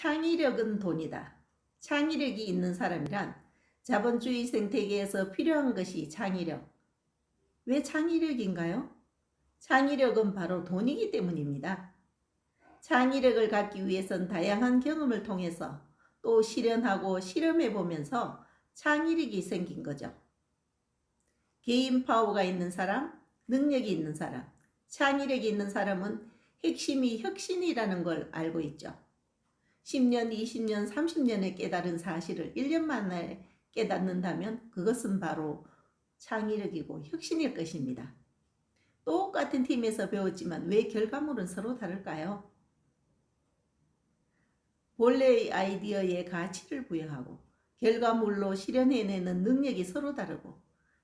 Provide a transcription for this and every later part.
창의력은 돈이다. 창의력이 있는 사람이란 자본주의 생태계에서 필요한 것이 창의력. 왜 창의력인가요? 창의력은 바로 돈이기 때문입니다. 창의력을 갖기 위해선 다양한 경험을 통해서 또 실현하고 실험해 보면서 창의력이 생긴 거죠. 개인 파워가 있는 사람, 능력이 있는 사람, 창의력이 있는 사람은 핵심이 혁신이라는 걸 알고 있죠. 10년, 20년, 30년에 깨달은 사실을 1년 만에 깨닫는다면 그것은 바로 창의력이고 혁신일 것입니다. 똑같은 팀에서 배웠지만 왜 결과물은 서로 다를까요? 본래의 아이디어에 가치를 부여하고 결과물로 실현해내는 능력이 서로 다르고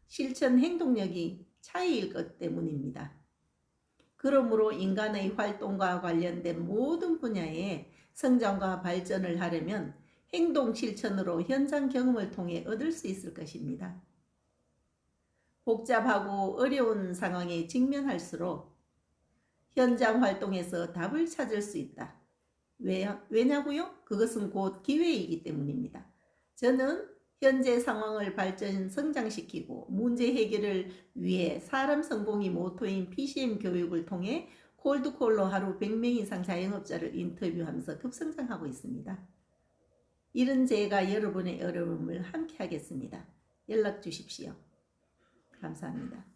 실천 행동력이 차이일 것 때문입니다. 그러므로 인간의 활동과 관련된 모든 분야에 성장과 발전을 하려면 행동 실천으로 현장 경험을 통해 얻을 수 있을 것입니다. 복잡하고 어려운 상황에 직면할수록 현장 활동에서 답을 찾을 수 있다. 왜냐고요? 그것은 곧 기회이기 때문입니다. 저는 현재 상황을 발전 성장시키고 문제 해결을 위해 사람 성공이 모토인 PCM 교육을 통해 콜드콜로 하루 100명 이상 자영업자를 인터뷰하면서 급성장하고 있습니다. 이런 제가 여러분의 어려움을 함께 하겠습니다. 연락 주십시오. 감사합니다.